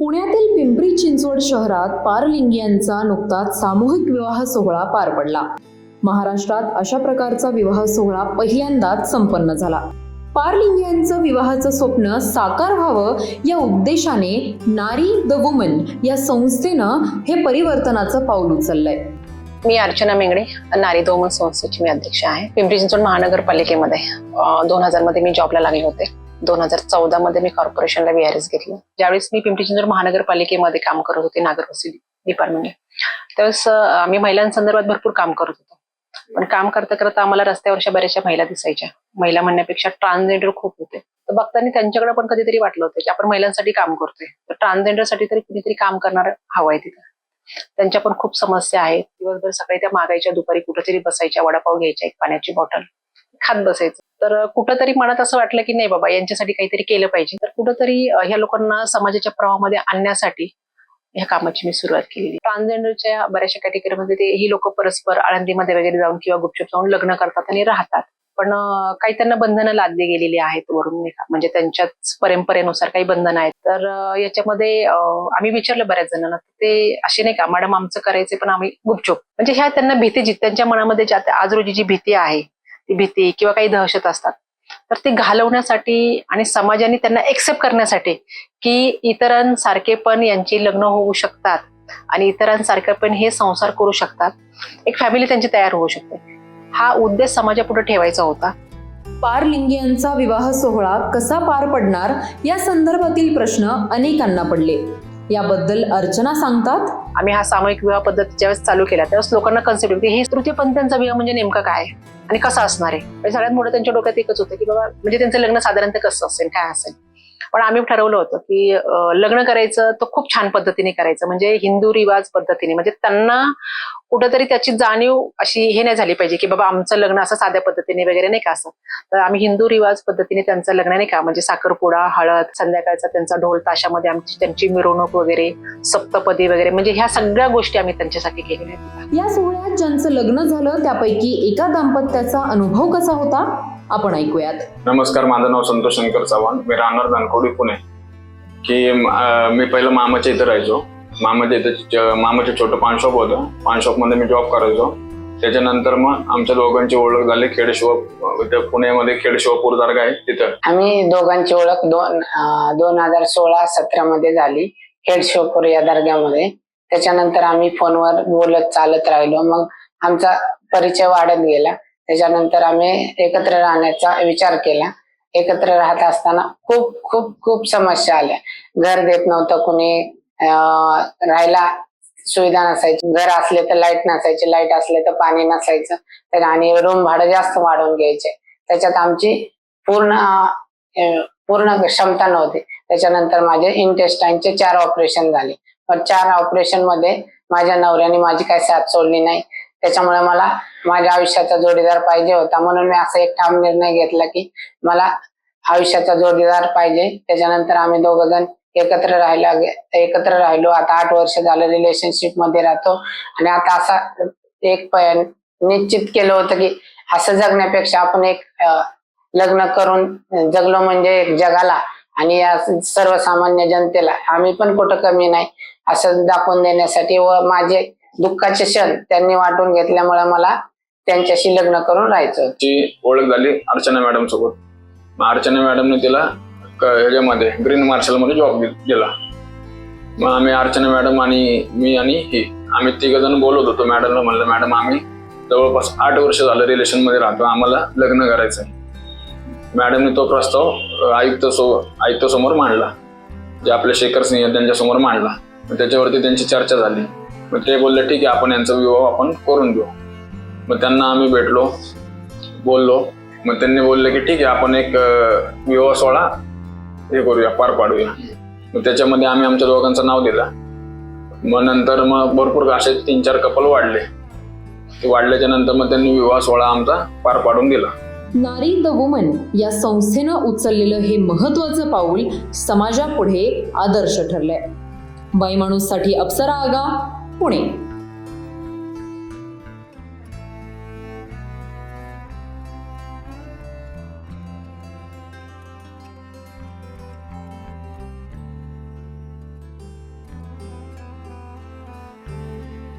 पुण्यातील पिंपरी चिंचवड शहरात पारलिंगियांचा नुकताच सामूहिक विवाह सोहळा पार पडला. महाराष्ट्रात अशा प्रकारचा विवाह सोहळा पहिल्यांदाच संपन्न झाला. पारलिंगियांचं विवाहाचं स्वप्न साकार व्हावं या उद्देशाने नारी द वुमन या संस्थेनं हे परिवर्तनाचं पाऊल उचललंय. मी अर्चना मेंगडे नारी दोमन संस्थेची मी अध्यक्ष आहे. पिंपरी चिंचवड महानगरपालिकेमध्ये दोन हजारमध्ये मी जॉबला लागले होते. दोन हजार चौदा मध्ये मी कॉर्पोरेशनला व्हीआरएस घेतलं. ज्यावेळेस मी पिंपरी चिंचवड महानगरपालिकेमध्ये काम करत होते नागरवसी डिपार्टमेंट त्यावेळेस आम्ही महिलांसंदर्भात भरपूर काम करत होतो. पण काम करता करता आम्हाला रस्त्यावरच्या बऱ्याचशा महिला दिसायच्या. महिला म्हणण्यापेक्षा ट्रान्सजेंडर खूप होते. तर बघताना त्यांच्याकडे पण कधीतरी वाटलं होतं की आपण महिलांसाठी काम करतोय. तर ट्रान्सजेंडरसाठी तरी कुणीतरी काम करणार हवंय तिथं. त्यांच्या पण खूप समस्या आहेत. दिवसभर सकाळी त्या मागायच्या दुपारी कुठेतरी बसायच्या वडापाव घ्यायच्या एक पाण्याची बॉटल खात बसायचं. तर कुठंतरी मनात असं वाटलं की नाही बाबा यांच्यासाठी काहीतरी केलं पाहिजे. तर कुठंतरी ह्या लोकांना समाजाच्या प्रवाहामध्ये आणण्यासाठी ह्या कामाची मी सुरुवात केली ट्रान्सजेंडरच्या बऱ्याचशा कॅटेगरीमध्ये ते ही लोक परस्पर आळंदीमध्ये वगैरे जाऊन किंवा गुपचूप जाऊन लग्न करतात आणि राहतात. पण काही त्यांना बंधनं लादली गेलेली आहेत वरून का? म्हणजे त्यांच्याच परंपरेनुसार काही बंधनं आहेत. तर याच्यामध्ये आम्ही विचारलं बऱ्याच जणांना ते असे नाही का मॅडम आमचं करायचे पण आम्ही गुपचूप. म्हणजे ह्या त्यांना भीती जी त्यांच्या मनामध्ये ज्या आज रोजी जी भीती आहे भीती किंवा काही दहशत असतात. तर ते घालवण्यासाठी आणि समाजाने त्यांना एक्सेप्ट करण्यासाठी की इतरांसारखे पण यांची लग्न होऊ शकतात आणि इतरांसारखे पण हे संसार करू शकतात. एक फॅमिली त्यांची तयार होऊ शकते. हा उद्देश समाजापुढे ठेवायचा होता. पारलिंगियांचा विवाह सोहळा कसा पार पडणार या संदर्भातील प्रश्न अनेकांना पडले. याबद्दल अर्चना सांगतात आम्ही हा सामूहिक विवाह पद्धती ज्यावेळेस चालू केला त्यावेळेस लोकांना कन्सेप्ट होती हे तृतीयपंथीयांचा विवाह म्हणजे नेमका काय आणि कसा असणार आहे? म्हणजे सगळ्यात मोठं त्यांच्या डोक्यात एकच होतं की बाबा म्हणजे त्यांचं लग्न साधारणतः कसं असेल काय असेल? पण आम्ही ठरवलं होतं की लग्न करायचं तर खूप छान पद्धतीने करायचं. म्हणजे हिंदू रिवाज पद्धतीने. म्हणजे त्यांना कुठंतरी त्याची जाणीव अशी हे नाही झाली पाहिजे की बाबा आमचं लग्न असं साध्या पद्धतीने वगैरे नाही का असं. तर आम्ही हिंदू रिवाज पद्धतीने त्यांचं लग्न नाही का म्हणजे साखरपुडा हळद संध्याकाळचा त्यांचा ढोल ताशामध्ये आमची त्यांची मिरवणूक वगैरे सप्तपदी वगैरे म्हणजे ह्या सगळ्या गोष्टी आम्ही त्यांच्यासाठी केलेल्या या सोहळ्यात ज्यांचं लग्न झालं त्यापैकी एका दाम्पत्याचा अनुभव कसा होता? आपण ऐकूयात. नमस्कार माझं नाव संतोष शंकर चव्हाण. मी राहणार दानकोडी पुणे. की मी पहिलं मामाच्या इथं राहायचो. मामाच्या इथं च- मामाचं छोटं पान शॉप होतं. पान शॉपमध्ये मी जॉब करायचो. त्याच्यानंतर मग आमच्या दोघांची ओळख झाली. खेडशिव त्या पुण्यामध्ये खेडशिवापूर दर्गा आहे तिथं. आम्ही दोघांची ओळख दोन दोन हजार सोळा सतरा मध्ये झाली. हेड शोपूर या दर्ग्यामध्ये. त्याच्यानंतर आम्ही फोनवर बोलत चालत राहिलो. मग आमचा परिचय वाढत गेला. त्याच्यानंतर आम्ही एकत्र राहण्याचा विचार केला. एकत्र राहत असताना खूप खूप खूप समस्या आल्या. घर देत नव्हतं कुणी. राहायला सुविधा नसायची. घर असले तर लाइट नसायची. लाइट असले तर पाणी नसायचं. तर आणि रूम भाडं जास्त वाढवून घ्यायचे. त्याच्यात आमची पूर्ण पूर्ण क्षमता नव्हती. त्याच्यानंतर माझे इंटेस्टाईनचे चार ऑपरेशन झाले. पण चार ऑपरेशनमध्ये माझ्या नवऱ्याने माझी काही साथ सोडली नाही. त्याच्यामुळे मला माझ्या आयुष्याचा जोडीदार पाहिजे होता. म्हणून मी असा एक ठाम निर्णय घेतला की मला आयुष्याचा जोडीदार पाहिजे. त्याच्यानंतर आम्ही दोघ जण एकत्र राहायला एकत्र राहिलो. आता आठ वर्ष झालं रिलेशनशिपमध्ये राहतो. आणि आता असा एक प- निश्चित केलं होतं की असं जगण्यापेक्षा आपण एक लग्न करून जगलो म्हणजे एक जगाला आणि या सर्वसामान्य जनतेला. आम्ही पण कुठं कमी नाही. असं दाखवून देण्यासाठी व माझे दुःखाचे क्षण त्यांनी वाटून घेतल्यामुळे मला त्यांच्याशी लग्न करून राहायचं ची ओळख झाली अर्चना मॅडम सोबत. मग अर्चना मॅडमने तिला क- ह्याच्यामध्ये ग्रीन मार्शलमध्ये जॉब दिला मग आम्ही अर्चना मॅडम आणि मी आणि ही आम्ही तिघ जण बोलत होतो मॅडमला म्हणलं मॅडम आम्ही जवळपास आठ वर्ष झालं रिलेशनमध्ये राहतो आम्हाला लग्न करायचं मॅडमने तो प्रस्ताव अं, आयुक्त सो आयुक्त समोर मांडला. जे आपले शेखर सिंह त्यांच्यासमोर त्यांच्यासमोर मांडला. मग त्याच्यावरती त्यांची चर्चा झाली. मग ते बोलले ठीक आहे आपण यांचा विवाह आपण करून घेऊ. मग त्यांना आम्ही भेटलो बोललो. मग त्यांनी बोलले की ठीक आहे आपण एक विवाह सोहळा हे करूया पार पाडूया. मग त्याच्यामध्ये आम्ही आमच्या दोघांचं नाव दिलं. मग नंतर मग भरपूर असे तीन चार कपल वाढले. ते वाढल्याच्या नंतर मग त्यांनी विवाह सोहळा आमचा पार पाडून दिला. नारी द वुमन या संस्थेनं उचललेलं हे महत्वाचं पाऊल समाजापुढे आदर्श ठरलंय. बाई माणूससाठी अप्सरा आगा पुणे